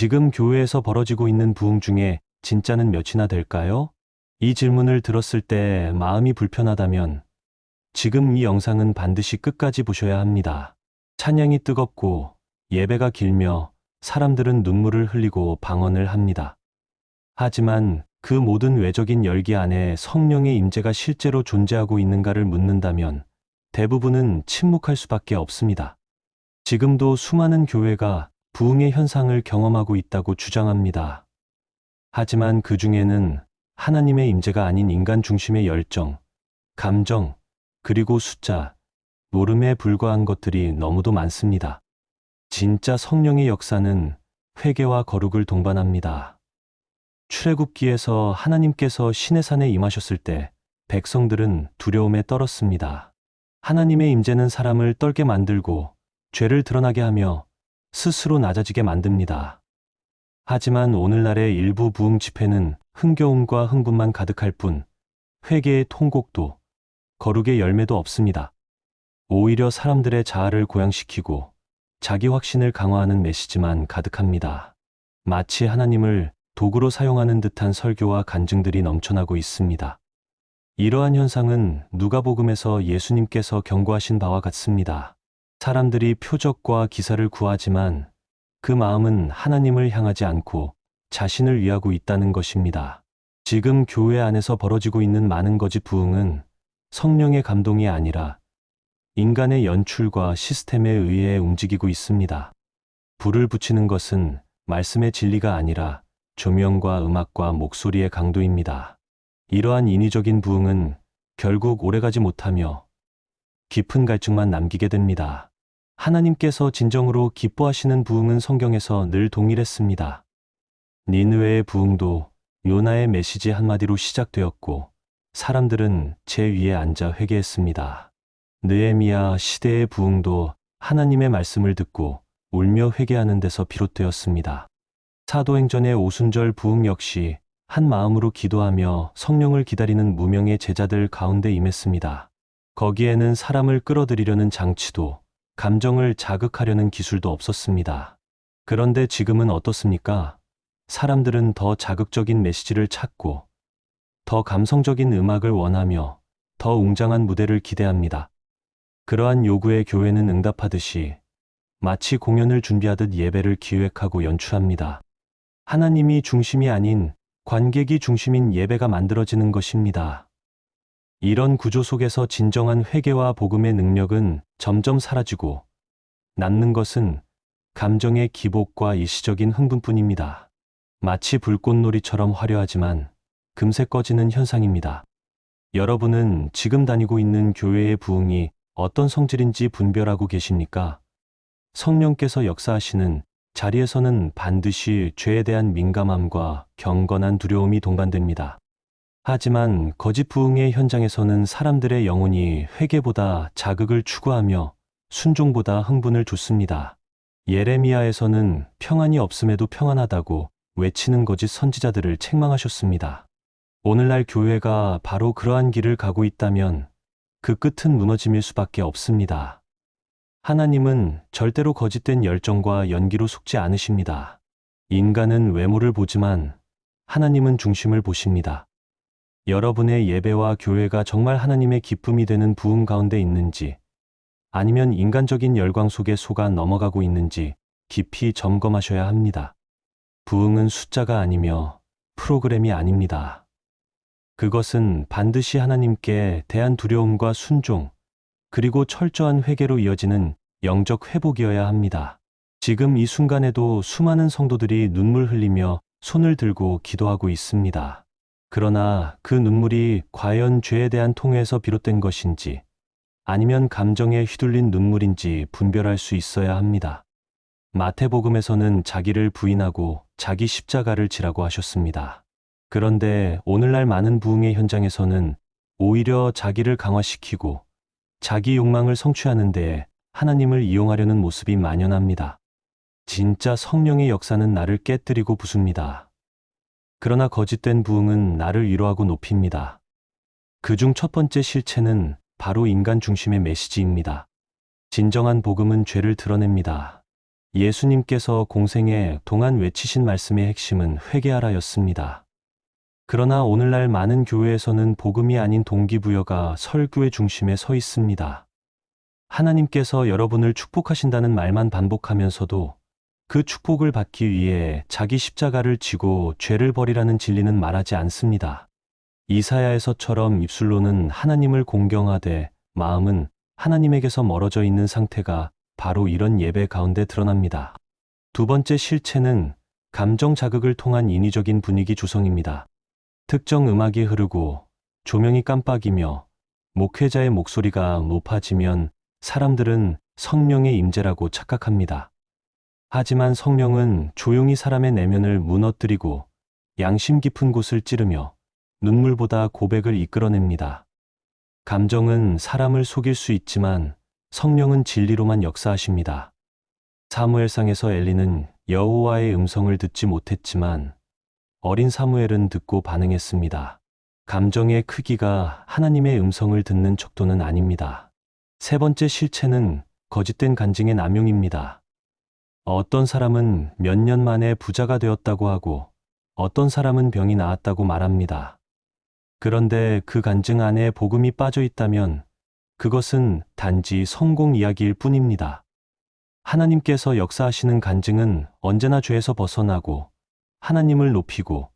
지금 교회에서 벌어지고 있는 부흥 중에 진짜는 몇이나 될까요? 이 질문을 들었을 때 마음이 불편하다면 지금 이 영상은 반드시 끝까지 보셔야 합니다. 찬양이 뜨겁고 예배가 길며 사람들은 눈물을 흘리고 방언을 합니다. 하지만 그 모든 외적인 열기 안에 성령의 임재가 실제로 존재하고 있는가를 묻는다면 대부분은 침묵할 수밖에 없습니다. 지금도 수많은 교회가 부흥의 현상을 경험하고 있다고 주장합니다. 하지만 그 중에는 하나님의 임재가 아닌 인간 중심의 열정, 감정, 그리고 숫자, 노름에 불과한 것들이 너무도 많습니다. 진짜 성령의 역사는 회개와 거룩을 동반합니다. 출애굽기에서 하나님께서 신의 산에 임하셨을 때 백성들은 두려움에 떨었습니다. 하나님의 임재는 사람을 떨게 만들고 죄를 드러나게 하며 스스로 낮아지게 만듭니다. 하지만 오늘날의 일부 부흥 집회는 흥겨움과 흥분만 가득할 뿐 회개의 통곡도 거룩의 열매도 없습니다. 오히려 사람들의 자아를 고양시키고 자기 확신을 강화하는 메시지만 가득합니다. 마치 하나님을 도구로 사용하는 듯한 설교와 간증들이 넘쳐나고 있습니다. 이러한 현상은 누가복음에서 예수님께서 경고하신 바와 같습니다. 사람들이 표적과 기사를 구하지만 그 마음은 하나님을 향하지 않고 자신을 위하고 있다는 것입니다. 지금 교회 안에서 벌어지고 있는 많은 거짓 부흥은 성령의 감동이 아니라 인간의 연출과 시스템에 의해 움직이고 있습니다. 불을 붙이는 것은 말씀의 진리가 아니라 조명과 음악과 목소리의 강도입니다. 이러한 인위적인 부흥은 결국 오래가지 못하며 깊은 갈증만 남기게 됩니다. 하나님께서 진정으로 기뻐하시는 부흥은 성경에서 늘 동일했습니다. 니느웨의 부흥도 요나의 메시지 한마디로 시작되었고 사람들은 제 위에 앉아 회개했습니다. 느에미야 시대의 부흥도 하나님의 말씀을 듣고 울며 회개하는 데서 비롯되었습니다. 사도행전의 오순절 부흥 역시 한 마음으로 기도하며 성령을 기다리는 무명의 제자들 가운데 임했습니다. 거기에는 사람을 끌어들이려는 장치도 감정을 자극하려는 기술도 없었습니다. 그런데 지금은 어떻습니까? 사람들은 더 자극적인 메시지를 찾고 더 감성적인 음악을 원하며 더 웅장한 무대를 기대합니다. 그러한 요구에 교회는 응답하듯이 마치 공연을 준비하듯 예배를 기획하고 연출합니다. 하나님이 중심이 아닌 관객이 중심인 예배가 만들어지는 것입니다. 이런 구조 속에서 진정한 회개와 복음의 능력은 점점 사라지고 남는 것은 감정의 기복과 일시적인 흥분뿐입니다. 마치 불꽃놀이처럼 화려하지만 금세 꺼지는 현상입니다. 여러분은 지금 다니고 있는 교회의 부흥이 어떤 성질인지 분별하고 계십니까? 성령께서 역사하시는 자리에서는 반드시 죄에 대한 민감함과 경건한 두려움이 동반됩니다. 하지만 거짓 부흥의 현장에서는 사람들의 영혼이 회개보다 자극을 추구하며 순종보다 흥분을 줬습니다. 예레미야에서는 평안이 없음에도 평안하다고 외치는 거짓 선지자들을 책망하셨습니다. 오늘날 교회가 바로 그러한 길을 가고 있다면 그 끝은 무너짐일 수밖에 없습니다. 하나님은 절대로 거짓된 열정과 연기로 속지 않으십니다. 인간은 외모를 보지만 하나님은 중심을 보십니다. 여러분의 예배와 교회가 정말 하나님의 기쁨이 되는 부흥 가운데 있는지 아니면 인간적인 열광 속에 속아 넘어가고 있는지 깊이 점검하셔야 합니다. 부흥은 숫자가 아니며 프로그램이 아닙니다. 그것은 반드시 하나님께 대한 두려움과 순종, 그리고 철저한 회개로 이어지는 영적 회복이어야 합니다. 지금 이 순간에도 수많은 성도들이 눈물 흘리며 손을 들고 기도하고 있습니다. 그러나 그 눈물이 과연 죄에 대한 통회에서 비롯된 것인지 아니면 감정에 휘둘린 눈물인지 분별할 수 있어야 합니다. 마태복음에서는 자기를 부인하고 자기 십자가를 지라고 하셨습니다. 그런데 오늘날 많은 부흥의 현장에서는 오히려 자기를 강화시키고 자기 욕망을 성취하는 데에 하나님을 이용하려는 모습이 만연합니다. 진짜 성령의 역사는 나를 깨뜨리고 부숩니다. 그러나 거짓된 부흥은 나를 위로하고 높입니다. 그중 첫 번째 실체는 바로 인간 중심의 메시지입니다. 진정한 복음은 죄를 드러냅니다. 예수님께서 공생에 동안 외치신 말씀의 핵심은 회개하라였습니다. 그러나 오늘날 많은 교회에서는 복음이 아닌 동기부여가 설교의 중심에 서 있습니다. 하나님께서 여러분을 축복하신다는 말만 반복하면서도 그 축복을 받기 위해 자기 십자가를 지고 죄를 버리라는 진리는 말하지 않습니다. 이사야에서처럼 입술로는 하나님을 공경하되 마음은 하나님에게서 멀어져 있는 상태가 바로 이런 예배 가운데 드러납니다. 두 번째 실체는 감정 자극을 통한 인위적인 분위기 조성입니다. 특정 음악이 흐르고 조명이 깜빡이며 목회자의 목소리가 높아지면 사람들은 성령의 임재라고 착각합니다. 하지만 성령은 조용히 사람의 내면을 무너뜨리고 양심 깊은 곳을 찌르며 눈물보다 고백을 이끌어냅니다. 감정은 사람을 속일 수 있지만 성령은 진리로만 역사하십니다. 사무엘상에서 엘리는 여호와의 음성을 듣지 못했지만 어린 사무엘은 듣고 반응했습니다. 감정의 크기가 하나님의 음성을 듣는 척도는 아닙니다. 세 번째 실체는 거짓된 간증의 남용입니다. 어떤 사람은 몇 년 만에 부자가 되었다고 하고 어떤 사람은 병이 나았다고 말합니다. 그런데 그 간증 안에 복음이 빠져 있다면 그것은 단지 성공 이야기일 뿐입니다. 하나님께서 역사하시는 간증은 언제나 죄에서 벗어나고 하나님을 높이고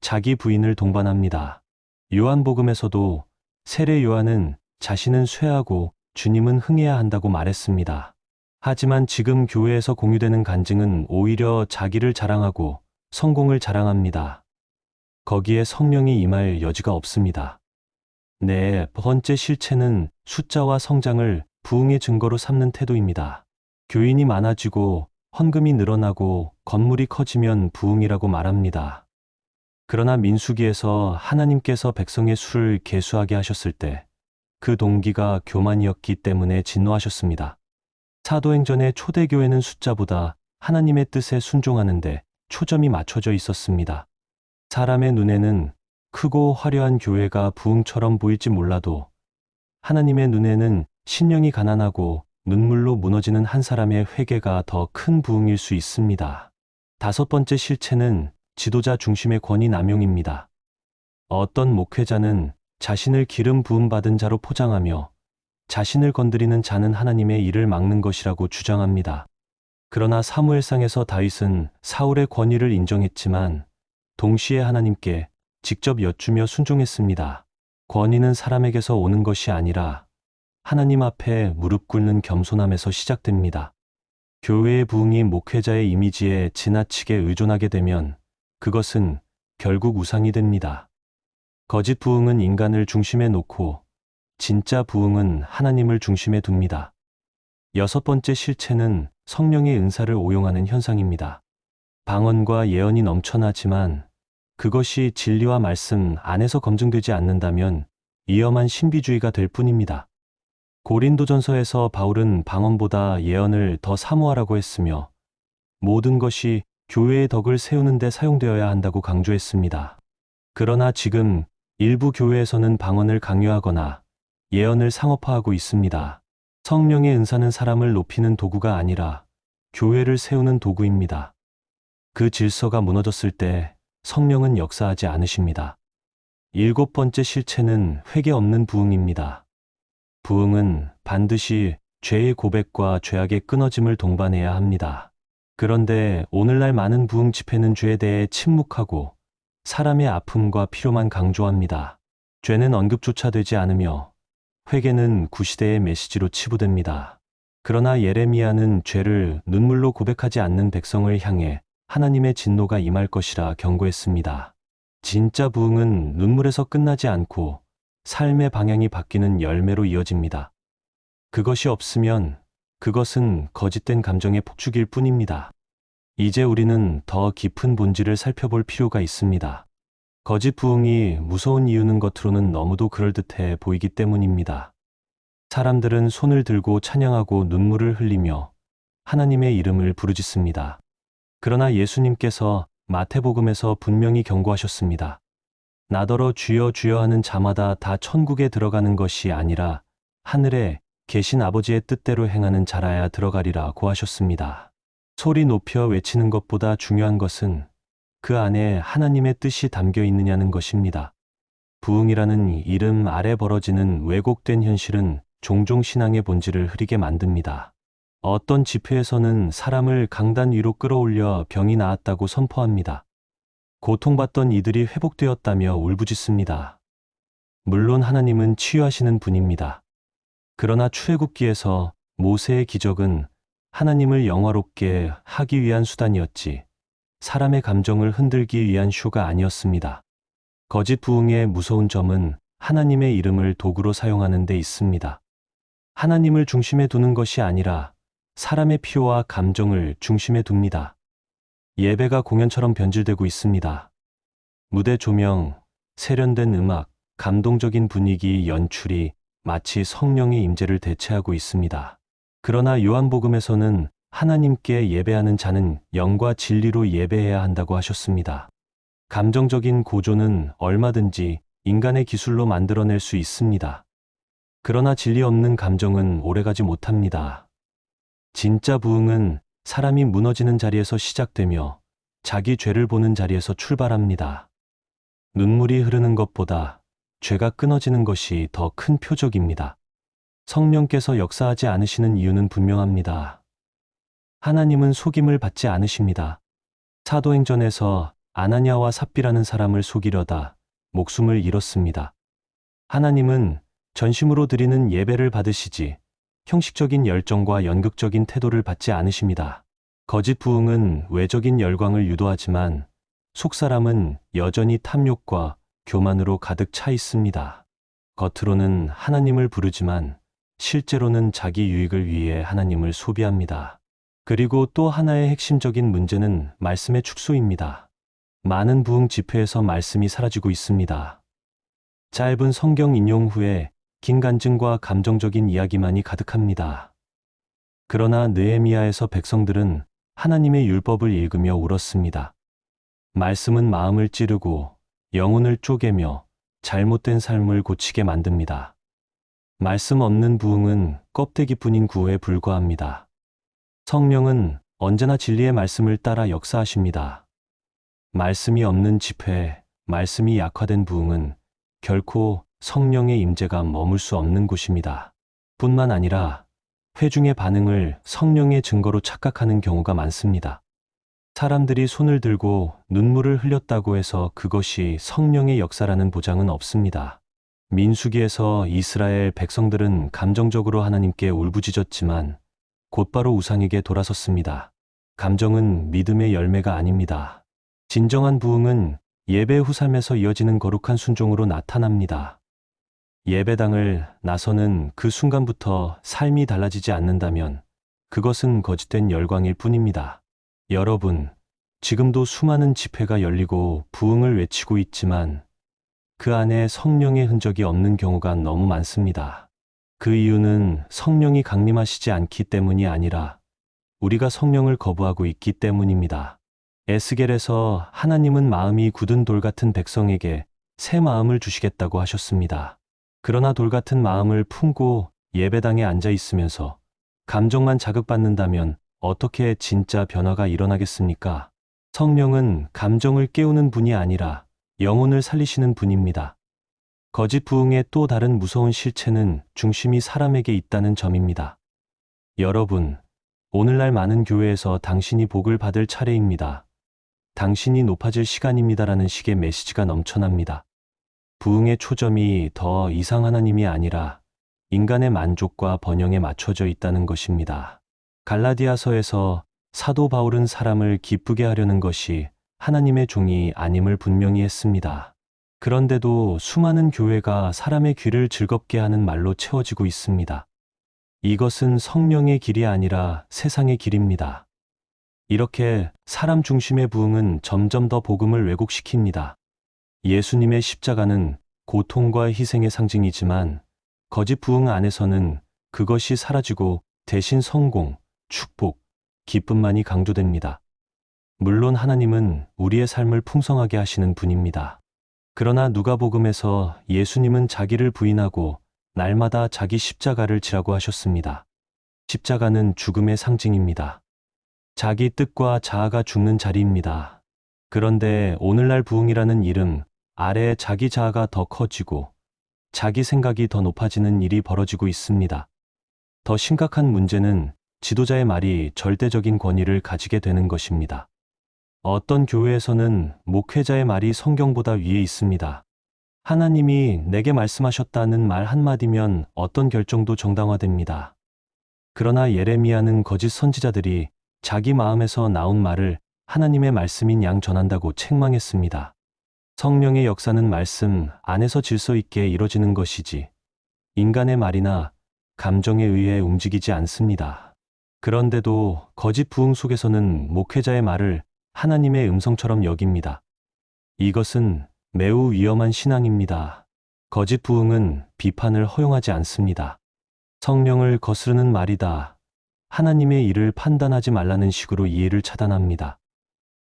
자기 부인을 동반합니다. 요한복음에서도 세례 요한은 자신은 쇠하고 주님은 흥해야 한다고 말했습니다. 하지만 지금 교회에서 공유되는 간증은 오히려 자기를 자랑하고 성공을 자랑합니다. 거기에 성령이 임할 여지가 없습니다. 네 번째 실체는 숫자와 성장을 부흥의 증거로 삼는 태도입니다. 교인이 많아지고 헌금이 늘어나고 건물이 커지면 부흥이라고 말합니다. 그러나 민수기에서 하나님께서 백성의 수를 계수하게 하셨을 때 그 동기가 교만이었기 때문에 진노하셨습니다. 사도행전의 초대교회는 숫자보다 하나님의 뜻에 순종하는데 초점이 맞춰져 있었습니다. 사람의 눈에는 크고 화려한 교회가 부흥처럼 보일지 몰라도 하나님의 눈에는 신령이 가난하고 눈물로 무너지는 한 사람의 회개가 더 큰 부흥일 수 있습니다. 다섯 번째 실체는 지도자 중심의 권위 남용입니다. 어떤 목회자는 자신을 기름 부음 받은 자로 포장하며 자신을 건드리는 자는 하나님의 일을 막는 것이라고 주장합니다. 그러나 사무엘상에서 다윗은 사울의 권위를 인정했지만 동시에 하나님께 직접 여쭈며 순종했습니다. 권위는 사람에게서 오는 것이 아니라 하나님 앞에 무릎 꿇는 겸손함에서 시작됩니다. 교회의 부흥이 목회자의 이미지에 지나치게 의존하게 되면 그것은 결국 우상이 됩니다. 거짓 부흥은 인간을 중심에 놓고 진짜 부흥은 하나님을 중심에 둡니다. 여섯 번째 실체는 성령의 은사를 오용하는 현상입니다. 방언과 예언이 넘쳐나지만 그것이 진리와 말씀 안에서 검증되지 않는다면 위험한 신비주의가 될 뿐입니다. 고린도전서에서 바울은 방언보다 예언을 더 사모하라고 했으며 모든 것이 교회의 덕을 세우는 데 사용되어야 한다고 강조했습니다. 그러나 지금 일부 교회에서는 방언을 강요하거나 예언을 상업화하고 있습니다. 성령의 은사는 사람을 높이는 도구가 아니라 교회를 세우는 도구입니다. 그 질서가 무너졌을 때 성령은 역사하지 않으십니다. 일곱 번째 실체는 회개 없는 부흥입니다. 부흥은 반드시 죄의 고백과 죄악의 끊어짐을 동반해야 합니다. 그런데 오늘날 많은 부흥 집회는 죄에 대해 침묵하고 사람의 아픔과 필요만 강조합니다. 죄는 언급조차 되지 않으며 회개는 구시대의 메시지로 치부됩니다. 그러나 예레미야는 죄를 눈물로 고백하지 않는 백성을 향해 하나님의 진노가 임할 것이라 경고했습니다. 진짜 부흥은 눈물에서 끝나지 않고 삶의 방향이 바뀌는 열매로 이어집니다. 그것이 없으면 그것은 거짓된 감정의 폭죽일 뿐입니다. 이제 우리는 더 깊은 본질을 살펴볼 필요가 있습니다. 거짓 부흥이 무서운 이유는 겉으로는 너무도 그럴듯해 보이기 때문입니다. 사람들은 손을 들고 찬양하고 눈물을 흘리며 하나님의 이름을 부르짖습니다. 그러나 예수님께서 마태복음에서 분명히 경고하셨습니다. 나더러 주여 주여 하는 자마다 다 천국에 들어가는 것이 아니라 하늘에 계신 아버지의 뜻대로 행하는 자라야 들어가리라 고하셨습니다. 소리 높여 외치는 것보다 중요한 것은 그 안에 하나님의 뜻이 담겨 있느냐는 것입니다. 부흥이라는 이름 아래 벌어지는 왜곡된 현실은 종종 신앙의 본질을 흐리게 만듭니다. 어떤 집회에서는 사람을 강단 위로 끌어올려 병이 나았다고 선포합니다. 고통받던 이들이 회복되었다며 울부짖습니다. 물론 하나님은 치유하시는 분입니다. 그러나 출애굽기에서 모세의 기적은 하나님을 영화롭게 하기 위한 수단이었지 사람의 감정을 흔들기 위한 쇼가 아니었습니다. 거짓 부흥의 무서운 점은 하나님의 이름을 도구로 사용하는 데 있습니다. 하나님을 중심에 두는 것이 아니라 사람의 필요와 감정을 중심에 둡니다. 예배가 공연처럼 변질되고 있습니다. 무대 조명, 세련된 음악, 감동적인 분위기, 연출이 마치 성령의 임재를 대체하고 있습니다. 그러나 요한복음에서는 하나님께 예배하는 자는 영과 진리로 예배해야 한다고 하셨습니다. 감정적인 고조는 얼마든지 인간의 기술로 만들어낼 수 있습니다. 그러나 진리 없는 감정은 오래가지 못합니다. 진짜 부흥은 사람이 무너지는 자리에서 시작되며 자기 죄를 보는 자리에서 출발합니다. 눈물이 흐르는 것보다 죄가 끊어지는 것이 더 큰 표적입니다. 성령께서 역사하지 않으시는 이유는 분명합니다. 하나님은 속임을 받지 않으십니다. 사도행전에서 아나니아와 삽비라는 사람을 속이려다 목숨을 잃었습니다. 하나님은 전심으로 드리는 예배를 받으시지 형식적인 열정과 연극적인 태도를 받지 않으십니다. 거짓 부흥은 외적인 열광을 유도하지만 속사람은 여전히 탐욕과 교만으로 가득 차 있습니다. 겉으로는 하나님을 부르지만 실제로는 자기 유익을 위해 하나님을 소비합니다. 그리고 또 하나의 핵심적인 문제는 말씀의 축소입니다. 많은 부흥 집회에서 말씀이 사라지고 있습니다. 짧은 성경 인용 후에 긴 간증과 감정적인 이야기만이 가득합니다. 그러나 느헤미야에서 백성들은 하나님의 율법을 읽으며 울었습니다. 말씀은 마음을 찌르고 영혼을 쪼개며 잘못된 삶을 고치게 만듭니다. 말씀 없는 부흥은 껍데기뿐인 구호에 불과합니다. 성령은 언제나 진리의 말씀을 따라 역사하십니다. 말씀이 없는 집회, 말씀이 약화된 부흥은 결코 성령의 임재가 머물 수 없는 곳입니다. 뿐만 아니라 회중의 반응을 성령의 증거로 착각하는 경우가 많습니다. 사람들이 손을 들고 눈물을 흘렸다고 해서 그것이 성령의 역사라는 보장은 없습니다. 민수기에서 이스라엘 백성들은 감정적으로 하나님께 울부짖었지만 곧바로 우상에게 돌아섰습니다. 감정은 믿음의 열매가 아닙니다. 진정한 부흥은 예배 후 삶에서 이어지는 거룩한 순종으로 나타납니다. 예배당을 나서는 그 순간부터 삶이 달라지지 않는다면 그것은 거짓된 열광일 뿐입니다. 여러분, 지금도 수많은 집회가 열리고 부흥을 외치고 있지만 그 안에 성령의 흔적이 없는 경우가 너무 많습니다. 그 이유는 성령이 강림하시지 않기 때문이 아니라 우리가 성령을 거부하고 있기 때문입니다. 에스겔에서 하나님은 마음이 굳은 돌 같은 백성에게 새 마음을 주시겠다고 하셨습니다. 그러나 돌 같은 마음을 품고 예배당에 앉아 있으면서 감정만 자극받는다면 어떻게 진짜 변화가 일어나겠습니까? 성령은 감정을 깨우는 분이 아니라 영혼을 살리시는 분입니다. 거짓 부흥의 또 다른 무서운 실체는 중심이 사람에게 있다는 점입니다. 여러분, 오늘날 많은 교회에서 당신이 복을 받을 차례입니다. 당신이 높아질 시간입니다라는 식의 메시지가 넘쳐납니다. 부흥의 초점이 더 이상 하나님이 아니라 인간의 만족과 번영에 맞춰져 있다는 것입니다. 갈라디아서에서 사도 바울은 사람을 기쁘게 하려는 것이 하나님의 종이 아님을 분명히 했습니다. 그런데도 수많은 교회가 사람의 귀를 즐겁게 하는 말로 채워지고 있습니다. 이것은 성령의 길이 아니라 세상의 길입니다. 이렇게 사람 중심의 부흥은 점점 더 복음을 왜곡시킵니다. 예수님의 십자가는 고통과 희생의 상징이지만 거짓 부흥 안에서는 그것이 사라지고 대신 성공, 축복, 기쁨만이 강조됩니다. 물론 하나님은 우리의 삶을 풍성하게 하시는 분입니다. 그러나 누가복음에서 예수님은 자기를 부인하고 날마다 자기 십자가를 지라고 하셨습니다. 십자가는 죽음의 상징입니다. 자기 뜻과 자아가 죽는 자리입니다. 그런데 오늘날 부흥이라는 이름 아래에 자기 자아가 더 커지고 자기 생각이 더 높아지는 일이 벌어지고 있습니다. 더 심각한 문제는 지도자의 말이 절대적인 권위를 가지게 되는 것입니다. 어떤 교회에서는 목회자의 말이 성경보다 위에 있습니다. 하나님이 내게 말씀하셨다는 말 한마디면 어떤 결정도 정당화됩니다. 그러나 예레미야는 거짓 선지자들이 자기 마음에서 나온 말을 하나님의 말씀인 양 전한다고 책망했습니다. 성령의 역사는 말씀 안에서 질서 있게 이뤄지는 것이지 인간의 말이나 감정에 의해 움직이지 않습니다. 그런데도 거짓 부흥 속에서는 목회자의 말을 하나님의 음성처럼 여깁니다. 이것은 매우 위험한 신앙입니다. 거짓 부흥은 비판을 허용하지 않습니다. 성령을 거스르는 말이다. 하나님의 일을 판단하지 말라는 식으로 이해를 차단합니다.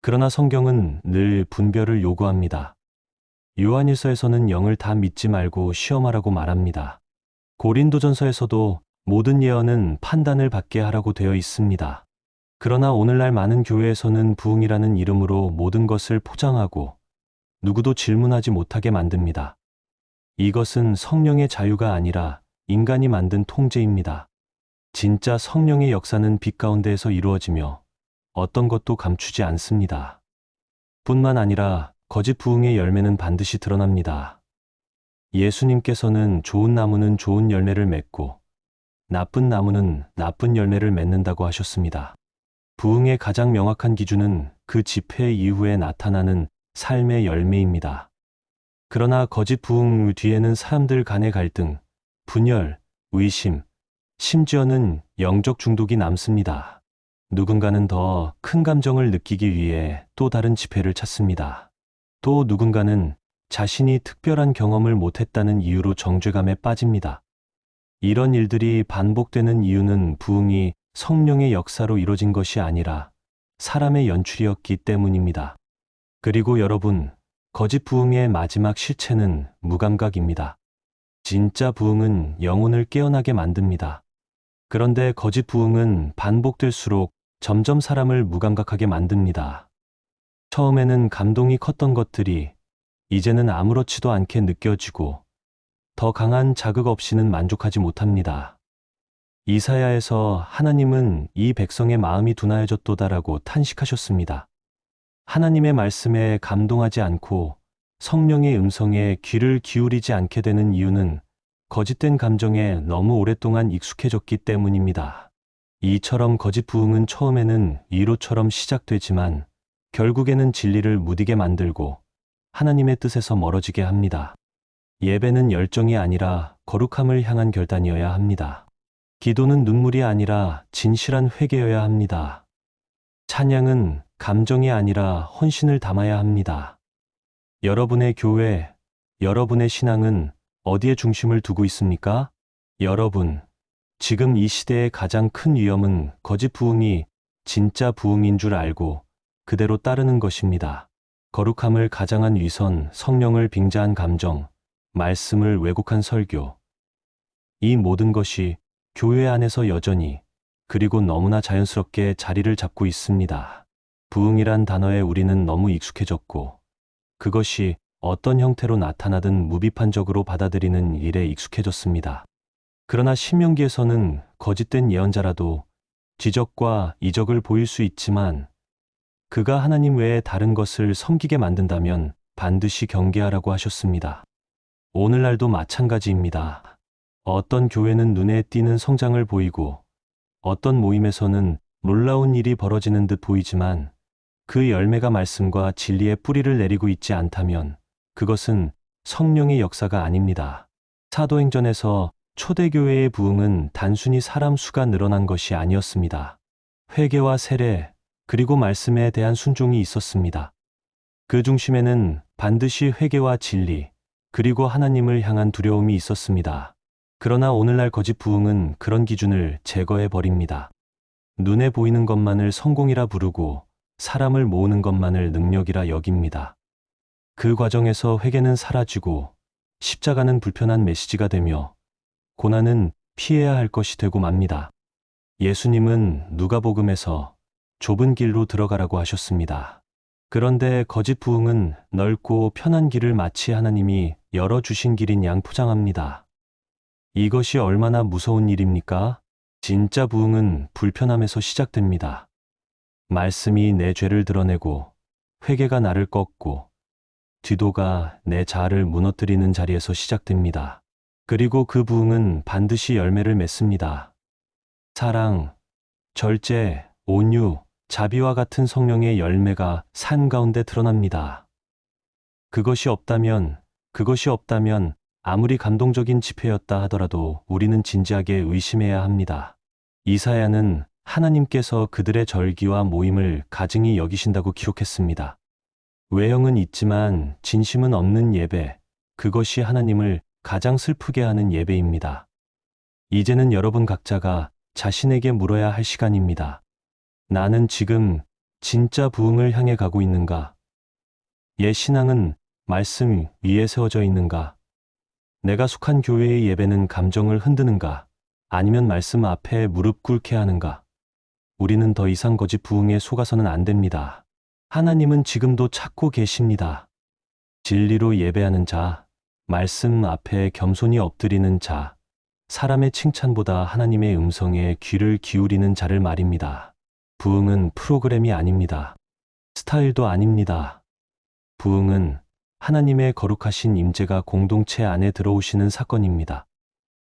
그러나 성경은 늘 분별을 요구합니다. 요한일서에서는 영을 다 믿지 말고 시험하라고 말합니다. 고린도전서에서도 모든 예언은 판단을 받게 하라고 되어 있습니다. 그러나 오늘날 많은 교회에서는 부흥이라는 이름으로 모든 것을 포장하고 누구도 질문하지 못하게 만듭니다. 이것은 성령의 자유가 아니라 인간이 만든 통제입니다. 진짜 성령의 역사는 빛 가운데에서 이루어지며 어떤 것도 감추지 않습니다. 뿐만 아니라 거짓 부흥의 열매는 반드시 드러납니다. 예수님께서는 좋은 나무는 좋은 열매를 맺고 나쁜 나무는 나쁜 열매를 맺는다고 하셨습니다. 부흥의 가장 명확한 기준은 그 집회 이후에 나타나는 삶의 열매입니다. 그러나 거짓 부흥 뒤에는 사람들 간의 갈등, 분열, 의심, 심지어는 영적 중독이 남습니다. 누군가는 더 큰 감정을 느끼기 위해 또 다른 집회를 찾습니다. 또 누군가는 자신이 특별한 경험을 못했다는 이유로 정죄감에 빠집니다. 이런 일들이 반복되는 이유는 부흥이 성령의 역사로 이루어진 것이 아니라 사람의 연출이었기 때문입니다. 그리고 여러분, 거짓 부흥의 마지막 실체는 무감각입니다. 진짜 부흥은 영혼을 깨어나게 만듭니다. 그런데 거짓 부흥은 반복될수록 점점 사람을 무감각하게 만듭니다. 처음에는 감동이 컸던 것들이 이제는 아무렇지도 않게 느껴지고 더 강한 자극 없이는 만족하지 못합니다. 이사야에서 하나님은 이 백성의 마음이 둔하여졌도다라고 탄식하셨습니다. 하나님의 말씀에 감동하지 않고 성령의 음성에 귀를 기울이지 않게 되는 이유는 거짓된 감정에 너무 오랫동안 익숙해졌기 때문입니다. 이처럼 거짓 부흥은 처음에는 위로처럼 시작되지만 결국에는 진리를 무디게 만들고 하나님의 뜻에서 멀어지게 합니다. 예배는 열정이 아니라 거룩함을 향한 결단이어야 합니다. 기도는 눈물이 아니라 진실한 회개여야 합니다. 찬양은 감정이 아니라 헌신을 담아야 합니다. 여러분의 교회, 여러분의 신앙은 어디에 중심을 두고 있습니까? 여러분, 지금 이 시대의 가장 큰 위험은 거짓 부흥이 진짜 부흥인 줄 알고 그대로 따르는 것입니다. 거룩함을 가장한 위선, 성령을 빙자한 감정, 말씀을 왜곡한 설교. 이 모든 것이 교회 안에서 여전히 그리고 너무나 자연스럽게 자리를 잡고 있습니다. 부흥이란 단어에 우리는 너무 익숙해졌고 그것이 어떤 형태로 나타나든 무비판적으로 받아들이는 일에 익숙해졌습니다. 그러나 신명기에서는 거짓된 예언자라도 지적과 이적을 보일 수 있지만 그가 하나님 외에 다른 것을 섬기게 만든다면 반드시 경계하라고 하셨습니다. 오늘날도 마찬가지입니다. 어떤 교회는 눈에 띄는 성장을 보이고 어떤 모임에서는 놀라운 일이 벌어지는 듯 보이지만 그 열매가 말씀과 진리의 뿌리를 내리고 있지 않다면 그것은 성령의 역사가 아닙니다. 사도행전에서 초대교회의 부흥은 단순히 사람 수가 늘어난 것이 아니었습니다. 회개와 세례, 그리고 말씀에 대한 순종이 있었습니다. 그 중심에는 반드시 회개와 진리, 그리고 하나님을 향한 두려움이 있었습니다. 그러나 오늘날 거짓 부흥은 그런 기준을 제거해 버립니다. 눈에 보이는 것만을 성공이라 부르고 사람을 모으는 것만을 능력이라 여깁니다. 그 과정에서 회개는 사라지고 십자가는 불편한 메시지가 되며 고난은 피해야 할 것이 되고 맙니다. 예수님은 누가복음에서 좁은 길로 들어가라고 하셨습니다. 그런데 거짓 부흥은 넓고 편한 길을 마치 하나님이 열어주신 길인 양 포장합니다. 이것이 얼마나 무서운 일입니까? 진짜 부흥은 불편함에서 시작됩니다. 말씀이 내 죄를 드러내고 회개가 나를 꺾고 뒤도가 내 자아를 무너뜨리는 자리에서 시작됩니다. 그리고 그 부흥은 반드시 열매를 맺습니다. 사랑, 절제, 온유, 자비와 같은 성령의 열매가 삶 가운데 드러납니다. 그것이 없다면, 그것이 없다면 아무리 감동적인 집회였다 하더라도 우리는 진지하게 의심해야 합니다. 이사야는 하나님께서 그들의 절기와 모임을 가증히 여기신다고 기록했습니다. 외형은 있지만 진심은 없는 예배, 그것이 하나님을 가장 슬프게 하는 예배입니다. 이제는 여러분 각자가 자신에게 물어야 할 시간입니다. 나는 지금 진짜 부흥을 향해 가고 있는가? 옛 신앙은 말씀 위에 세워져 있는가? 내가 속한 교회의 예배는 감정을 흔드는가? 아니면 말씀 앞에 무릎 꿇게 하는가? 우리는 더 이상 거짓 부흥에 속아서는 안 됩니다. 하나님은 지금도 찾고 계십니다. 진리로 예배하는 자, 말씀 앞에 겸손히 엎드리는 자, 사람의 칭찬보다 하나님의 음성에 귀를 기울이는 자를 말입니다. 부흥은 프로그램이 아닙니다. 스타일도 아닙니다. 부흥은 하나님의 거룩하신 임재가 공동체 안에 들어오시는 사건입니다.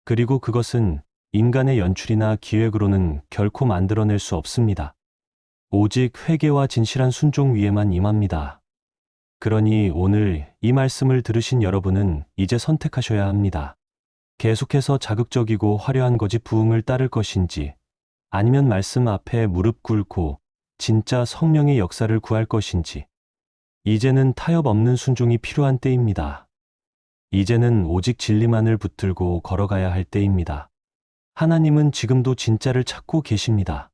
그리고 그것은 인간의 연출이나 기획으로는 결코 만들어낼 수 없습니다. 오직 회개와 진실한 순종 위에만 임합니다. 그러니 오늘 이 말씀을 들으신 여러분은 이제 선택하셔야 합니다. 계속해서 자극적이고 화려한 거짓 부흥을 따를 것인지, 아니면 말씀 앞에 무릎 꿇고 진짜 성령의 역사를 구할 것인지, 이제는 타협 없는 순종이 필요한 때입니다. 이제는 오직 진리만을 붙들고 걸어가야 할 때입니다. 하나님은 지금도 진짜를 찾고 계십니다.